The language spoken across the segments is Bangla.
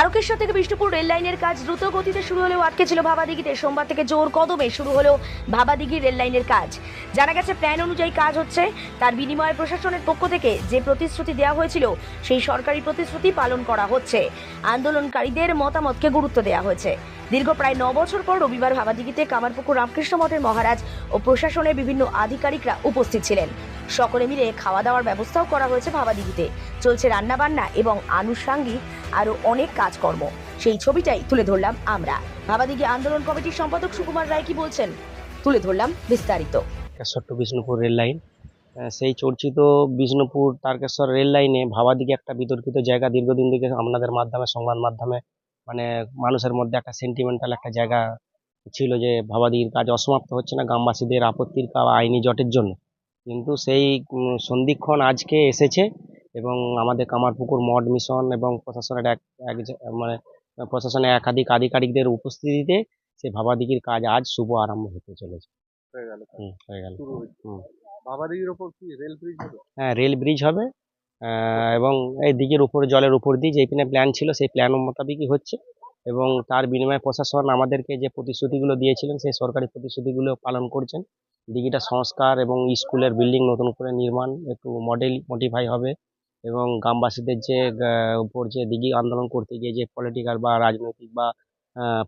তারকেশ্বর থেকে বিষ্ণুপুর রেল লাইনের কাজ দ্রুত গতিতে শুরু হলেও আটকে ছিল ভাবাদিঘিতে। সোমবার থেকে জোর কদমে শুরু হলো ভাবাদিঘি রেল লাইনের কাজ। জানা গেছে, প্ল্যান অনুযায়ী কাজ হচ্ছে। তার বিনিময়ে প্রশাসনের পক্ষ থেকে যে প্রতিশ্রুতি দেওয়া হয়েছিল, সেই সরকারি প্রতিশ্রুতি পালন করা হচ্ছে। আন্দোলনকারীদের মতামতকে গুরুত্ব দেওয়া হয়েছে। দীর্ঘ প্রায় ন বছর পর রবিবার ভাবাদিঘিতে কামারপুকুর রামকৃষ্ণ মঠের মহারাজ ও প্রশাসনের বিভিন্ন আধিকারিকরা উপস্থিত ছিলেন। সকলে মিলে খাওয়া দাওয়ার ব্যবস্থাও করা হয়েছে ভাবাদিঘিতে। চলছে রান্নাবান্না এবং আনুষাঙ্গিক আরও অনেক কাজকর্ম। সেই ছবিটাই তুলে ধরলাম আমরা। ভাবাদিঘি আন্দোলন কমিটির সম্পাদক সুকুমার রায় কি বলছেন? তুলে ধরলাম বিস্তারিত। Tarakeswar to Bishnupur rail line. সেই চর্চিত বিষ্ণুপুর তারকেশ্বর রেল লাইনে ভাবাদিকে একটা বিতর্কিত জায়গা দীর্ঘদিন থেকে আপনাদের মাধ্যমে, সংবাদ মাধ্যমে মানে মানুষের মধ্যে একটা সেন্টিমেন্টাল একটা জায়গা ছিল যে ভাবাদির কাজ অসমাপ্ত হচ্ছে না, গ্রামবাসীদের আপত্তির আইনি জটের জন্য। কিন্তু সেই সন্ধিক্ষণ আজকে এসেছে। এবং আমাদের কামারপুকুর মড মিশন এবং প্রশাসনের এক এক মানে প্রশাসনের একাধিক আধিকারিকদের উপস্থিতিতে সেই ভাবাদিঘির কাজ আজ শুভ আরম্ভ হতে চলেছে। হয়ে গেল হয়ে গেল। ওপর কি রেল ব্রিজ হবে? হ্যাঁ রেল ব্রিজ হবে। এবং এই দিকের উপরে জলের উপর দিয়ে যেখানে প্ল্যান ছিল সেই প্ল্যান মোতাবেকই হচ্ছে। এবং তার বিনিময়ে প্রশাসন আমাদেরকে যে প্রতিশ্রুতিগুলো দিয়েছিলেন সেই সরকারি প্রতিশ্রুতিগুলো পালন করছেন। দিঘিটা সংস্কার এবং স্কুলের বিল্ডিং নতুন করে নির্মাণ একটু মডেল মডিফাই হবে। এবং গ্রামবাসীদের যে উপর যে দিঘি আন্দোলন করতে গিয়ে যে পলিটিক্যাল বা রাজনৈতিক বা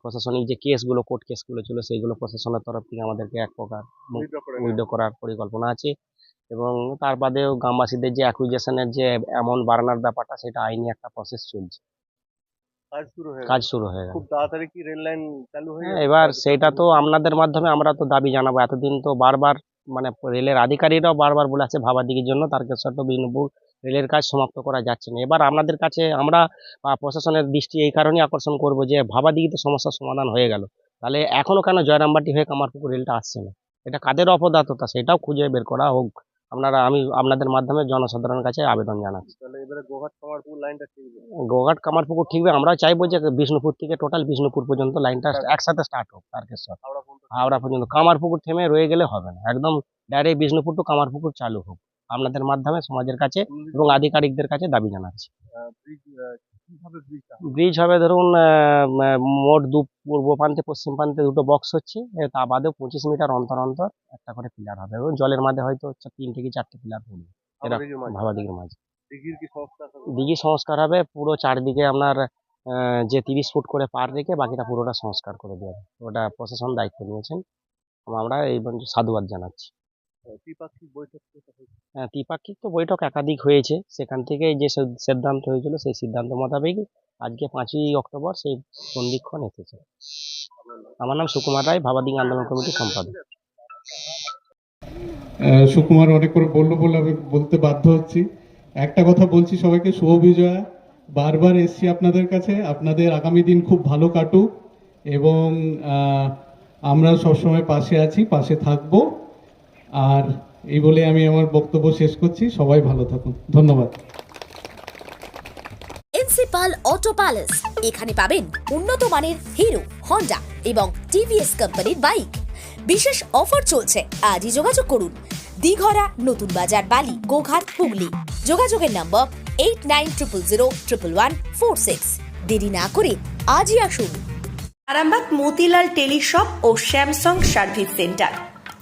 প্রশাসনিক যে কেসগুলো কোর্ট কেসগুলো ছিল সেইগুলো প্রশাসনের তরফ থেকে আমাদেরকে এক প্রকার। উইথড্র করার পরিকল্পনা আছে। এবং তার বাদেও গ্রামবাসীদের যে অ্যাকুইজেশনের যে অ্যামাউন্ট বাড়ানোর ব্যাপারটা সেটা আইনি একটা প্রসেস চলছে। কাজ শুরু হয়ে কাজ গেল শুরু হয়ে খুব তাড়াতাড়ি কি রেল লাইন চালু হয়ে হ্যাঁ এবার সেটা তো আপনাদের মাধ্যমে আমরা তো দাবি জানাব। এতদিন তো বারবার মানে রেলের আধিকারিকরাও বারবার বলে আছে দিকের জন্য। তারকেশ্বর তো বিষ্ণুপুর রেলের কাজ সমাপ্ত করা যাচ্ছে না। এবার আপনাদের কাছে আমরা প্রশাসনের দৃষ্টি এই কারণেই আকর্ষণ করব যে ভাবাদিঘিতে সমস্যার সমাধান হয়ে গেল। তাহলে এখনও কেন জয়রামবাটি হয়ে কামারপুকুর রেলটা আসছে না? এটা কাদের অপদার্থতা? সেটাও খুঁজে বের করা হোক। আপনারা আমি আপনাদের মাধ্যমে জনসাধারণের কাছে আবেদন জানাচ্ছি। এবারে গোঘাট কামারপুর লাইনটা ঠিক হবে। কামারপুকুর ঠিক আমরা চাইব যে বিষ্ণুপুর থেকে টোটাল বিষ্ণুপুর পর্যন্ত লাইনটা একসাথে স্টার্ট হোক তারকেশ্বর। হাওড়া পর্যন্ত। কামারপুকুর থেমে রয়ে গেলে হবে না। একদম ডাইরেক্ট বিষ্ণুপুর টু কামারপুকুর চালু হোক। আপনাদের মাধ্যমে সমাজের কাছে এবং আধিকারিকদের কাছে দাবি জানাচ্ছি। ব্রিজ হবে ধরুন মোট দু পূর্ব প্রান্তে পশ্চিম প্রান্তে দুটো বক্স হচ্ছে তা বাদেও পঁচিশ মিটার অন্তর অন্তর একটা করে পিলার হবে এবং জলের মাঝে হয়তো হচ্ছে তিনটে কি চারটে পিলার পড়বে। হাওড়া মাঝে? দিঘি সংস্কার হবে? পুরো চারদিকে আপনার যে তিরিশ ফুট করে পার রেখে বাকিটা পুরোটা সংস্কার করে দেওয়া ওটা প্রশাসন দায়িত্ব নিয়েছেন। আমরা এই সাধুবাদ জানাচ্ছি। ত্রিপাক্ষিক বৈঠক হ্যাঁ, ত্রিপাক্ষিক তো বৈঠক একাধিক হয়েছে। সেখান থেকে যে সিদ্ধান্ত হয়েছিল সেই সিদ্ধান্ত মোতাবেক আজকে পাঁচই অক্টোবর সেই সন্ধিক্ষণ এসেছে। আমার নাম সুকুমার রায় ভাবাদিং আন্দোলন কমিটির সম্পাদক। সুকুমার অনেক করে বলল বলে আমি বলতে বাধ্য হচ্ছি। একটা কথা বলছি সবাইকে শুভ বিজয়া। বারবার এসছি আপনাদের কাছে। আপনাদের আগামী দিন খুব ভালো কাটুক এবং আমরা সবসময় পাশে আছি পাশে থাকব। আর এই বলে আমি আমার বক্তব্য শেষ করছি। সবাই ভালো থাকুন। ধন্যবাদ। Principal auto palace. এখানে পাবেন উন্নত মানের হিরো হন্ডা এবং টিভিএস কোম্পানির বাইক। বিশেষ অফার চলছে। আজই যোগাযোগ করুন। দিঘরা নতুন বাজার বালি গোঘাট হুগলি। যোগাযোগের নম্বর eight nine triple zero triple one four six দেরি না করে আজই আসুন। আরামবাগ মতিলাল টেলিশপ ও স্যামসাং সার্ভিস সেন্টার।